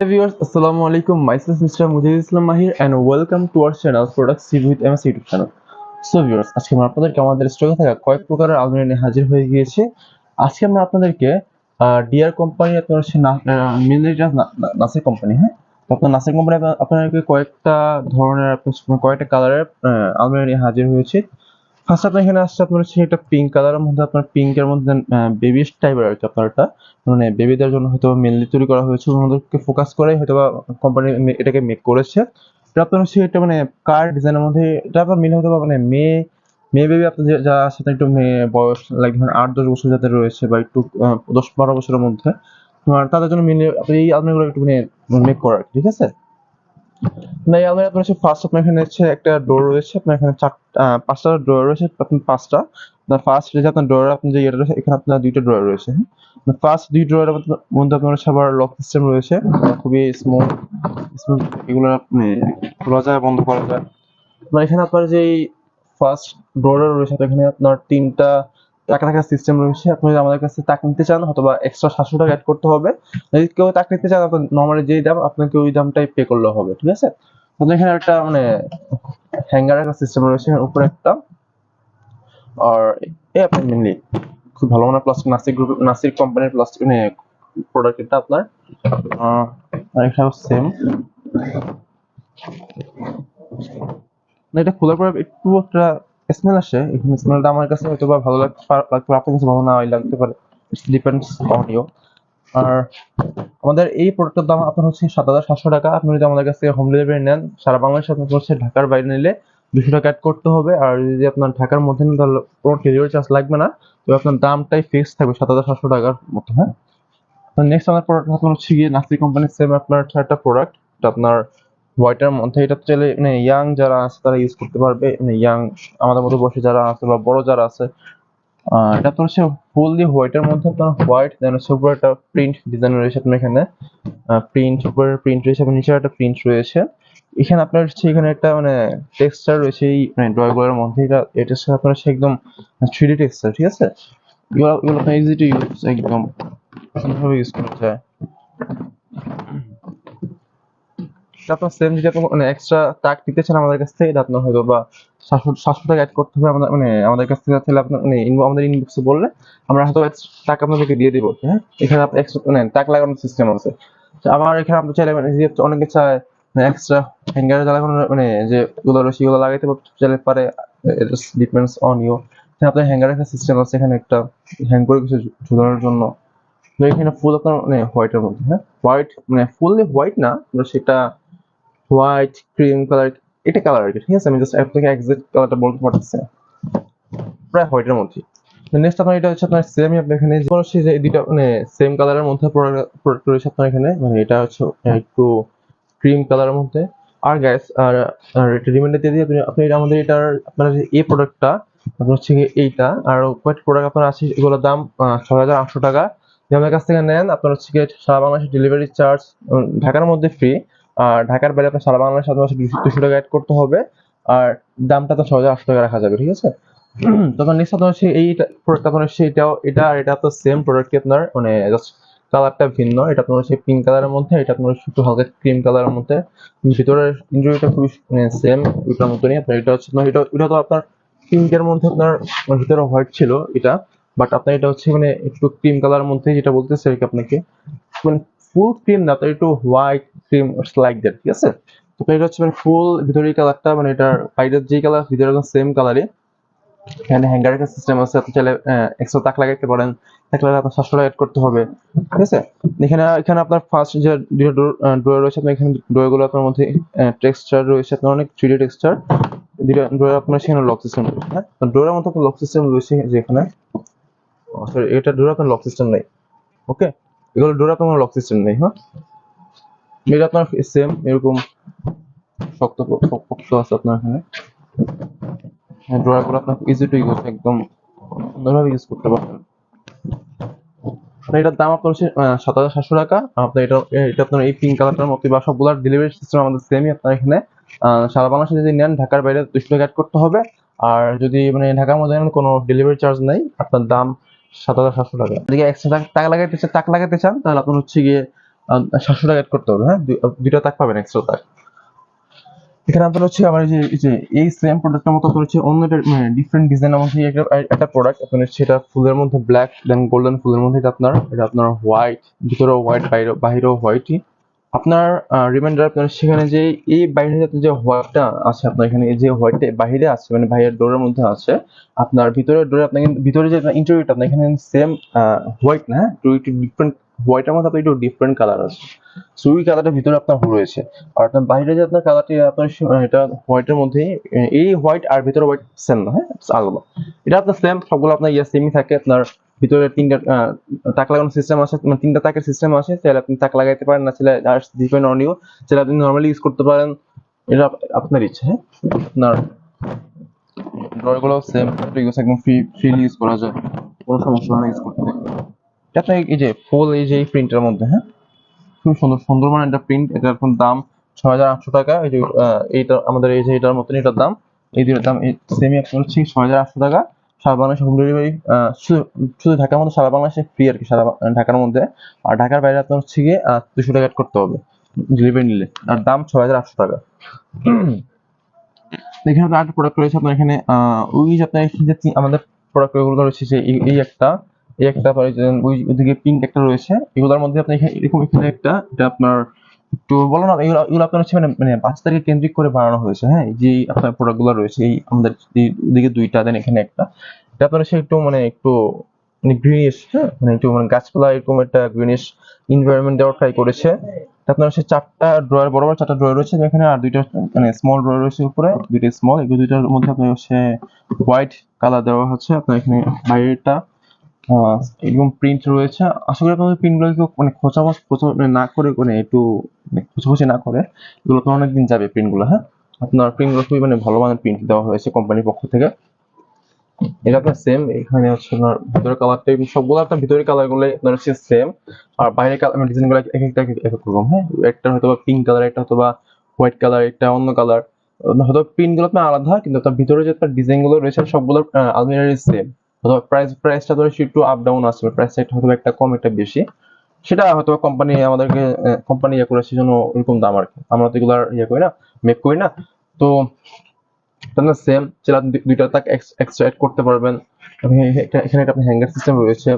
Viewers, Assalamu alaikum. Myself Mr. Mujahid Islam Mahir and welcome to our channel Product CV with MS YouTube channel. So viewers, আজকে আমরা আপনাদেরকে আমাদের স্টকে থাকা কয়েক প্রকারের আলমারি নিয়ে হাজির হয়ে গিয়েছি আজকে আমরা আপনাদেরকে ডিয়ার কোম্পানি আপনার হচ্ছে মিলিটার নাসির কোম্পানি হ্যাঁ আপনার নাসির কোম্পানি আপনাদেরকে কয়েকটা ধরনের আপনার কয়েকটা কালারের আলমারি নিয়ে হাজির হয়েছে ফার্স্ট আপনার এখানে আসছে আপনার হচ্ছে একটা পিঙ্ক কালারের মধ্যে, আপনার পিঙ্কের মধ্যে বেবি টাইপের আর কি আপনার এটা মানে বেবিদের জন্য হয়তো মেনলি তৈরি করা হয়েছে, ওনাদেরকে ফোকাস করে হয়তো বা কোম্পানি এটাকে মেক করেছে। এটা আপনার হচ্ছে এটা মানে কার ডিজাইনের মধ্যে, এটা আপনার মিলে বা মানে মেয়ে মেয়ে বেবি আপনার যে- সাথে একটু মেয়ে বয়স লাইক ধরেন আট, দশ বছর যাদের রয়েছে বা একটু দশ, বারো বছরের মধ্যে তাদের জন্য মিলে আপনি এই আলমারিগুলো একটু মানে মেক করার ঠিক আছে? না আলমারি আপনার ফার্স্ট আপনার এখানে হচ্ছে একটা ডোর রয়েছে, আপনার এখানে চার পাঁচটা ডোর রয়েছে আপনার পাঁচটা। আপনার ফার্স্ট যে আপনার ডোর আপনি যে ইয়েটা রয়েছে, এখানে আপনার দুইটা ডোর রয়েছে ফার্স্ট দুই ড্রয়ারের মধ্যে আপনার হচ্ছে আবার লক সিস্টেম রয়েছে খুবই স্মুথ স্মুথ এগুলো আপনি খোলা যায়, বন্ধ করা যায়। আপনার এখানে আপনার যে ফার্স্ট ড্রয়ার রয়েছে এখানে আপনার তিনটা টাকা সিস্টেম রয়েছে, আপনি যদি আমাদের কাছে টাকা নিতে চান অথবা এক্সট্রা সাতশো টাকা অ্যাড করতে হবে, যদি কেউ টাকা নিতে চান আপনার নর্মালি যেই দাম আপনাকে ওই দামটাই পে করলে হবে, ঠিক আছে? এখানে একটা মানে হ্যাঙ্গার একটা সিস্টেম রয়েছে উপরে একটা। আর এই আপনার মেনলি খুব ভালো মানের প্লাস্টিক নাসিক গ্রুপ নাসিক কোম্পানির প্লাস্টিক মানে প্রোডাক্ট এটা আপনার। আর এটাও সেম না এটা খোলার পর একটু একটা স্মেল আসে, এখানে স্মেলটা আমার কাছে হয়তো বা ভালো লাগতে পারে কাছে ভালো না লাগতে পারে। ডিপেন্ডস অন ইউ আর আমাদের এই প্রোডাক্টের দাম আপনার হচ্ছে সাত হাজার সাতশো টাকা। আপনি যদি আমাদের কাছ থেকে হোম ডেলিভারি নেন, সারা বাংলাদেশে আপনার হচ্ছে ঢাকার বাইরে নিলে দুশো টাকা অ্যাড করতে হবে। আর যদি আপনার ঢাকার মধ্যে নেন, তাহলে কোনো ডেলিভারি চার্জ লাগবে না। তো আপনার দামটাই ফিক্স থাকবে, সাত হাজার সাতশো টাকার মতো হ্যাঁ? নেক্সট আমার প্রোডাক্ট আপনার হচ্ছে গিয়ে নাসি কোম্পানির সেম আপনার একটা প্রোডাক্ট আপনার হোয়াইটের মধ্যে এটা চাইলে মানে ইয়াং যারা আছে তারা ইউজ করতে পারবে মানে ইয়াং আমাদের মতো বয়সী যারা আছে বা বড় যারা আছে এটা আপনার হচ্ছে ফুললি হোয়াইটের মধ্যে আপনার হোয়াইট দেন হচ্ছে উপরে একটা প্রিন্ট ডিজাইন রয়েছে আপনার এখানে। প্রিন্ট উপরে প্রিন্ট রয়েছে এবং নিচে একটা প্রিন্ট রয়েছে। এখানে আপনার হচ্ছে এখানে একটা মানে টেক্সচার রয়েছে এই মানে ড্রয়গুলোর মধ্যে। এটা এটা হচ্ছে আপনার হচ্ছে একদম থ্রিডি টেক্সচার ঠিক আছে? এগুলো এগুলো ইজি টু ইউজ একদম সুন্দরভাবে ইউজ করা যায় এটা আপনার সেম যদি আপনি মানে এক্সট্রা টাক দিতে চান আমাদের কাছ থেকে আপনার হয়তো বা সাতশো টাকা অ্যাড করতে হবে আমাদের মানে আমাদের কাছ থেকে তাহলে আপনার মানে আমাদের ইনবক্সে বললে আমরা হয়তো টাকা আপনাদেরকে দিয়ে দিব হ্যাঁ? এখানে আপনার extra মানে টাক লাগানোর সিস্টেম আছে। তো আবার এখানে আপনি চাইলে মানে অনেকে চায় এক্সট্রা হ্যাঙ্গারে লাগানো মানে যে গুলো রয়েছে, সেগুলো লাগাইতে চাইলে পারে ডিপেন্ডস অন ইউ আপনার হ্যাঙ্গার একটা সিস্টেম আছে, এখানে একটা হ্যাং করে কিছু ঝুলানোর জন্য। এখানে ফুল আপনার মানে হোয়াইটের মধ্যে হ্যাঁ? হোয়াইট মানে ফুললি হোয়াইট না সেটা হোয়াইট, ক্রিম কালার, এটা কালার আর কি, ঠিক আছে? আমি জাস্ট আপনাকে এক্সাক্ট কালারটা বলতে পারতেছি। প্রায় হোয়াইটের মধ্যে নেক্সট আপনার এটা হচ্ছে আপনার সেম আপনি এখানে যে হচ্ছে যে দুইটা মানে সেম কালারের মধ্যে প্রোডাক্ট রয়েছে আপনার এখানে। মানে এটা হচ্ছে একটু ক্রিম কালারের মধ্যে। আর গ্যাস আর রিমাইন্ডার দিয়ে দিই, আপনি আপনি এটা আমাদের এটার, আপনার যে এই প্রোডাক্টটা আপনার হচ্ছে এইটা, আর কয়েকটা প্রোডাক্ট আপনার আছে, এগুলোর দাম ছয় হাজার আটশো টাকা। যদি আমাদের কাছ থেকে নেন, আপনার হচ্ছে সারা বাংলাদেশের ডেলিভারি চার্জ ঢাকার মধ্যে ফ্রি আর ঢাকার বাইরে আপনার সারা বাংলাদেশ আপনার দুশো টাকা অ্যাড করতে হবে। আর দামটা তো ছয় হাজার আটশো টাকা রাখা যাবে, ঠিক আছে? তখন নেক্সট আপনার এই প্রোডাক্ট আপনার হচ্ছে এটাও এটা আর এটা আপনার সেম প্রোডাক্টই আপনার মানে জাস্ট কালারটা ভিন্ন। এটা আপনার হচ্ছে পিঙ্ক কালারের মধ্যে, এটা আপনার একটু হালকা ক্রিম কালারের মধ্যে। ভিতরের ইন্টারভিউটা খুবই মানে সেম ওইটার মতনই। আপনার এটা হচ্ছে আপনার এটা এটা তো আপনার পিঙ্কের মধ্যে আপনার ভিতরে হোয়াইট ছিল এটা। বাট আপনার এটা হচ্ছে মানে একটু ক্রিম কালারের মধ্যে যেটা বলতেছে কি আপনাকে। মানে ফুল ক্রিম না, আপনার একটু হোয়াইট ক্রিম লাইক দ্যাট ঠিক আছে? তো এটা হচ্ছে মানে ফুল ভিতরের কালারটা মানে এটার বাইরের যে কালার, ভিতরে সেম কালারই এখানে হ্যাঙ্গার সিস্টেম আছে, আপনি চাইলে এক্সট্রা তাক লাগাইতে পারেন। তাক লাগালে আপনার সাতশো টাকা করতে হবে, ঠিক আছে? এখানে এখানে আপনার ফার্স্ট যে ড্রয়ার রয়েছে, আপনার এখানে ড্রয়ারগুলো আপনার মধ্যে টেক্সচার রয়েছে, আপনার অনেক থ্রি ডি টেক্সচার দুটো ড্রয়ার আপনার সেখানে লক সিস্টেম রয়েছে হ্যাঁ? ড্রয়ারের মধ্যে আপনার লক সিস্টেম রয়েছে যেখানে। সরি এটা ড্রয়ার আপনার লক সিস্টেম নেই ওকে এগুলো ড্রয়ার আপনার লক সিস্টেম নেই হ্যাঁ? এটা আপনার সেম এরকম শক্ত আছে আপনার এখানে। আপনার ইজি টু ইউজ একদম সুন্দরভাবে ইউজ করতে পারবেন। এটার দাম আপনার হচ্ছে সাত হাজার সাতশো টাকা। আপনার এটা এটা আপনার এই পিঙ্ক কালারটার মতো বা সবগুলোর ডেলিভারি সিস্টেম আমাদের সেমই আপনার এখানে। সারা বাংলাদেশে যদি নেন, ঢাকার বাইরে দুশো টাকা অ্যাড করতে হবে। আর যদি মানে ঢাকার মধ্যে নেন, কোনো ডেলিভারি চার্জ নেই। আপনার দাম সাত হাজার সাতশো টাকা। যদি এক্সট্রা টাকা লাগাইতে চান, টাকা লাগাইতে চান, তাহলে আপনার হচ্ছে গিয়ে সাতশো টাকা অ্যাড করতে হবে হ্যাঁ? দুই- দুইটা তাক পাবেন এক্সট্রা তাক। এখানে আপনার হচ্ছে আমার যে, এই সেম প্রোডাক্টের মতো আপনার হচ্ছে অন্য মানে ডিফারেন্ট ডিজাইনের মধ্যে একটা প্রোডাক্ট আপনার এটা ফুলের মধ্যে ব্ল্যাক দেন গোল্ডেন ফুলের মধ্যে এটা আপনার এটা আপনার হোয়াইট ভিতরেও হোয়াইট বাইরে বাহিরেও হোয়াইটই আপনার রিমাইন্ডার আপনার সেখানে যে, এই বাইরে যে হোয়াইটটা আছে আপনার এখানে যে হোয়াইটটা বাহিরে আছে মানে বাইরের ডোরের মধ্যে আছে, আপনার ভিতরের ডোরে আপনার ভিতরে যে ইন্টারভিউটা আপনার এখানে সেম হোয়াইট না হ্যাঁ? একটু ডিফারেন্ট হোয়াইটের মধ্যে আপনার একটু ডিফারেন্ট কালার আছে। সো ওই কালারটা ভিতরে আপনার রয়েছে। আর আপনার বাইরে যে আপনার কালারটি আপনার এটা হোয়াইটের মধ্যে এই হোয়াইট আর ভিতরে হোয়াইট সেম না হ্যাঁ? আলাদা। এটা আপনার সেম সবগুলো আপনার ইয়ে সেমই থাকে। আপনার ভিতরে তিনটা তাক লাগানোর সিস্টেম আছে। মানে তিনটা তাকের সিস্টেম আছে। চাইলে আপনি তাক লাগাইতে পারেন, না চাইলে আর ডিপেন্ড অন ইউ চাইলে আপনি নর্মালি ইউজ করতে পারেন। এটা আপনার ইচ্ছে হ্যাঁ? আপনার ড্রয়গুলো সেম ইউজ একদম ফ্রি ফ্রিলি ইউজ করা যায়। কোনো সমস্যা হয় না ইউজ করতে। এটা আপনার এই যে ফুল এই যে এই প্রিন্টের মধ্যে হ্যাঁ? খুব সুন্দর সুন্দর মানে একটা প্রিন্ট এটার দাম ছয় হাজার আটশো টাকা, এই যে এইটা আমাদের এই যে এটার মতন এটার দাম, এই দুটোর দাম সেমি একটা হচ্ছে ছয় হাজার আটশো টাকা। সারা বাংলাদেশে হোম ডেলিভারি শুধু ঢাকার মধ্যে সারা বাংলাদেশে ফ্রি আর কি, সারা ঢাকার মধ্যে। আর ঢাকার বাইরে আপনার হচ্ছে গিয়ে দুশো টাকা করতে হবে ডেলিভারি নিলে। আর দাম ছয় হাজার আটশো টাকা। এখানে আপনার আরেকটা প্রোডাক্ট রয়েছে, আপনার এখানে ওই যে আপনার এখানে আমাদের প্রোডাক্ট রয়েছে যে এই একটা এই একটা যে ওই ওইদিকে পিঙ্ক একটা রয়েছে, এগুলোর মধ্যে আপনি এরকম এখানে একটা, এটা আপনার একটু বলো না, এগুলো আপনার হচ্ছে মানে মানে বাচ্চাদেরকে কেন্দ্রিক করে বানানো হয়েছে হ্যাঁ? যে আপনার প্রোডাক্টগুলো রয়েছে, এই আমাদের ওদিকে দুইটা দেন এখানে একটা। এটা আপনার হচ্ছে একটু মানে একটু মানে গ্রিনিশ হ্যাঁ? মানে একটু মানে গাছপালা এরকম একটা গ্রিনিশ এনভায়রনমেন্ট দেওয়ার ট্রাই করেছে। আপনার হচ্ছে চারটা ড্রয়ার বড় বড় চারটা ড্রয়ার রয়েছে এখানে আর দুইটা মানে স্মল ড্রয়ার রয়েছে উপরে, দুইটা স্মল এগুলো দুইটার মধ্যে আপনার হচ্ছে হোয়াইট কালার দেওয়া হচ্ছে, আপনার এখানে বাইরেটা এরকম প্রিন্ট রয়েছে। আশা করি আপনাদের প্রিন্টগুলো একটু মানে খোঁচা খোঁচা মানে না করে মানে একটু মানে খোঁচাখুচি না করে, এগুলো তো অনেকদিন যাবে প্রিন্টগুলো হ্যাঁ? আপনার প্রিন্টগুলো খুবই মানে ভালো মানের প্রিন্ট দেওয়া হয়েছে কোম্পানির পক্ষ থেকে। এটা আপনার সেম এখানে হচ্ছে আপনার ভিতরের কালারটা সবগুলো আপনার ভিতরের কালারগুলো আপনার হচ্ছে সেম আর বাইরের কালার ডিজাইনগুলো এক একটা এক রকম হ্যাঁ? একটা হয়তো বা পিঙ্ক কালার একটা হয়তো বা হোয়াইট কালার একটা অন্য কালার হয়তো প্রিন্টগুলো আপনার আলাদা, কিন্তু তার ভিতরে যে আপনার ডিজাইনগুলো রয়েছে, সবগুলো আলমিরারই সেম হয়তো প্রাইস প্রাইসটা ধরে একটু আপ ডাউন আসবে প্রাইসটা একটু হয়তো একটা কম, একটা বেশি। সেটা হয়তো কোম্পানি আমাদেরকে কোম্পানি ইয়ে করে সেজন্য ওরকম দাম আর কি। আমরা তো এগুলো ইয়ে করি না মেক করি না। তো তাহলে সেম যেটা দুইটা তাক এক্সট্রা অ্যাড করতে পারবেন। এখানে একটা হ্যাঙ্গার সিস্টেম রয়েছে।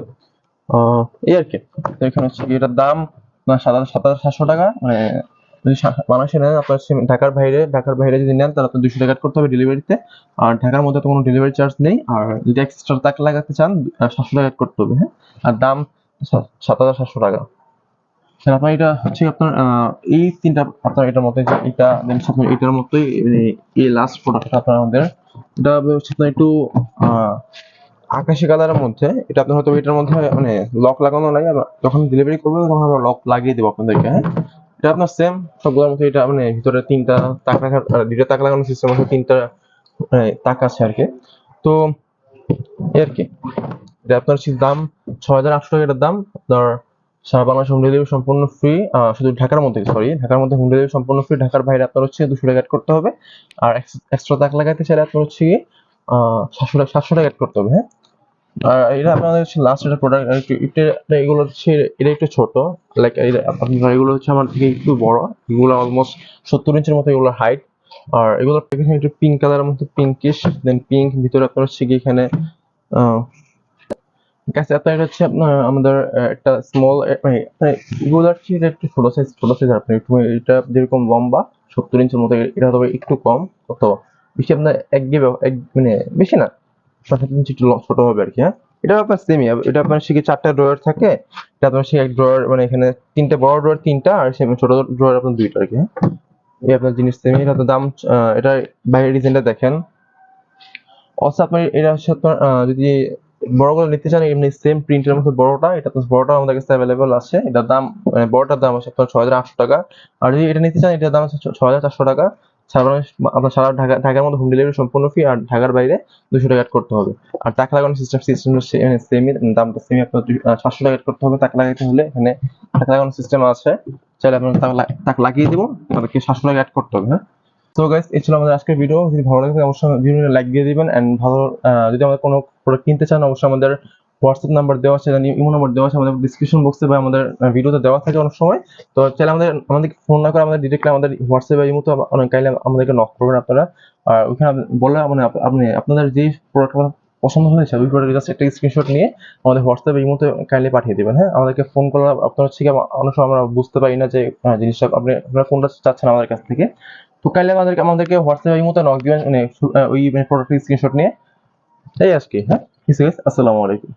এই আর কি। তো এখানে হচ্ছে এটার দাম আপনার সাত হাজার সাত হাজার সাতশো টাকা মানে যদি বাংলাদেশে নেন, আপনার ঢাকার বাইরে ঢাকার বাইরে যদি নেন, তাহলে আপনার দুশো টাকা করতে হবে ডেলিভারিতে। আর ঢাকার মধ্যে তো কোনো ডেলিভারি চার্জ নেই। আর যদি এক্সট্রা তাক লাগাতে চান সাতশো টাকা করতে হবে হ্যাঁ? আর দাম সাত হাজার সাতশো টাকা। স্যার আপনার এটা হচ্ছে আপনার এই তিনটা আপনার এটার মধ্যে এটা দেন আপনার এটার মতোই মানে এই লাস্ট প্রোডাক্টটা আপনার আমাদের। এটা হচ্ছে আপনার একটু আকাশি কালারের মধ্যে। এটা আপনার হয়তো এটার মধ্যে মানে লক লাগানো লাগে যখন ডেলিভারি করবে তখন আমরা লক লাগিয়ে দেবো আপনাদেরকে হ্যাঁ? এটা আপনার সেম সবগুলোর মধ্যে এটা মানে ভিতরে তিনটা তাক রাখার দুইটা তাক লাগানোর সিস্টেম আছে তিনটা মানে, তাক আছে আর কি। তো আর কি। এটা আপনার হচ্ছে দাম ছয় হাজার আটশো টাকা দাম। আপনার সারা বাংলাদেশ হোম ডেলিভারি সম্পূর্ণ ফ্রি শুধু ঢাকার মধ্যে সরি ঢাকার মধ্যে হোম ডেলিভারি সম্পূর্ণ ফ্রি ঢাকার বাইরে আপনার হচ্ছে দুশো টাকা করতে হবে। আর এক্সট্রা তাক লাগাতে চাইলে আপনার হচ্ছে সাতশো টাকা সাতশো টাকা করতে হবে হ্যাঁ? এটা আপনাদের হচ্ছে লাস্ট একটা প্রোডাক্ট এটা এগুলো হচ্ছে, এটা একটু ছোট লাইক আপনার এগুলো হচ্ছে আমার থেকে একটু বড়, এগুলো অলমোস্ট সত্তর ইঞ্চির মতো এগুলোর হাইট আর এগুলো এখানে একটু পিঙ্ক কালারের মধ্যে পিঙ্কিশ দেন পিঙ্ক ভিতরে আপনার হচ্ছে কি এখানে কাছে আপনার এটা হচ্ছে আপনার আমাদের একটা স্মল এগুলোর চেয়ে এটা একটু ছোট সাইজ ছোট সাইজ আপনার একটু, এটা যেরকম লম্বা, সত্তর ইঞ্চির মতো, এটা হয়তো বা একটু কম কত বেশি আপনার এক মানে বেশি না সাত একটু ছোট হবে আর কি হ্যাঁ? এটা আপনার সেমি এটা আপনার শিখে চারটা ড্রয়ার থাকে? এটা আপনার সেই এক ড্রয়ার মানে এখানে তিনটা, বড় ড্রয়ার তিনটা, আর সে ছোট ড্রয়ার আপনার দুইটা আর কি হ্যাঁ? এই আপনার জিনিস সেমি এটা দাম এটা বাইরের ডিজাইনটা দেখেন। অবশ্য আপনার এটা হচ্ছে আপনার যদি বড়গুলো নিতে চান, এমনি সেম প্রিন্টের মধ্যে বড়টা, এটা তো বড়টা আমাদের কাছে অ্যাভেলেবল আছে। এটার দাম মানে বড়টার দাম আছে আপনার ছয় হাজার আটশো টাকা। আর যদি এটা নিতে চান, এটার দাম আছে ছয় হাজার চারশো টাকা। সারা সারা ঢাকা, ঢাকার মধ্যে হোম ডেলিভারি সম্পূর্ণ ফ্রি আর ঢাকার বাইরে দুশো টাকা করতে হবে। আর টাকা লাগানোর সিস্টেম সিস্টেম সেমি দামটা সেমি আপনার সাতশো টাকা করতে হবে। টাকা লাগাইতে হলে এখানে টাকা লাগানোর সিস্টেম আছে। চাইলে আপনার টাকা লাগিয়ে দেবো তাদেরকে সাতশো টাকা অ্যাড করতে হবে হ্যাঁ? তো গাইস এই ছিল আমাদের আজকের ভিডিও যদি ভালো লাগে, অবশ্যই ভিডিওটা লাইক দিয়ে দিবেন। এন্ড ভালো যদি আমাদের কোনো প্রোডাক্ট কিনতে চান, অবশ্যই আমাদের হোয়াটসঅ্যাপ নাম্বার দেওয়া আছে ইমো নাম্বার দেওয়া আছে, আমাদের ডিসক্রিপশন বক্সে বা আমাদের ভিডিওতে দেওয়া থাকে অনেক সময়। তো চাইলে আমাদের, আমাদেরকে ফোন না করে আমাদের ডিরেক্টলি আমাদের হোয়াটসঅ্যাপ বা ইমোতে অনেক কাইলে আমাদেরকে নক করবেন আপনারা। আর ওইখানে বললে মানে আপনি, আপনাদের যে প্রোডাক্ট পছন্দ হয়েছে ওই প্রোডাক্টের একটা স্ক্রিনশট নিয়ে আমাদের হোয়াটসঅ্যাপ ইমোতে কাইন্ডলি পাঠিয়ে দেবেন হ্যাঁ? আমাদেরকে ফোন করলে আপনার হচ্ছে কি অনেক সময় আমরা বুঝতে পারি না যে জিনিসটা আপনি, আপনারা কোনটা চাচ্ছেন আমাদের কাছ থেকে। তো কাইলে আমাদেরকে আমাদেরকে হোয়াটসঅ্যাপ ইমোতে নক দিবেন মানে ওই প্রোডাক্টের স্ক্রিনশট নিয়ে। এই আজকে হ্যাঁ? ঠিক আছে, আসসালামু আলাইকুম।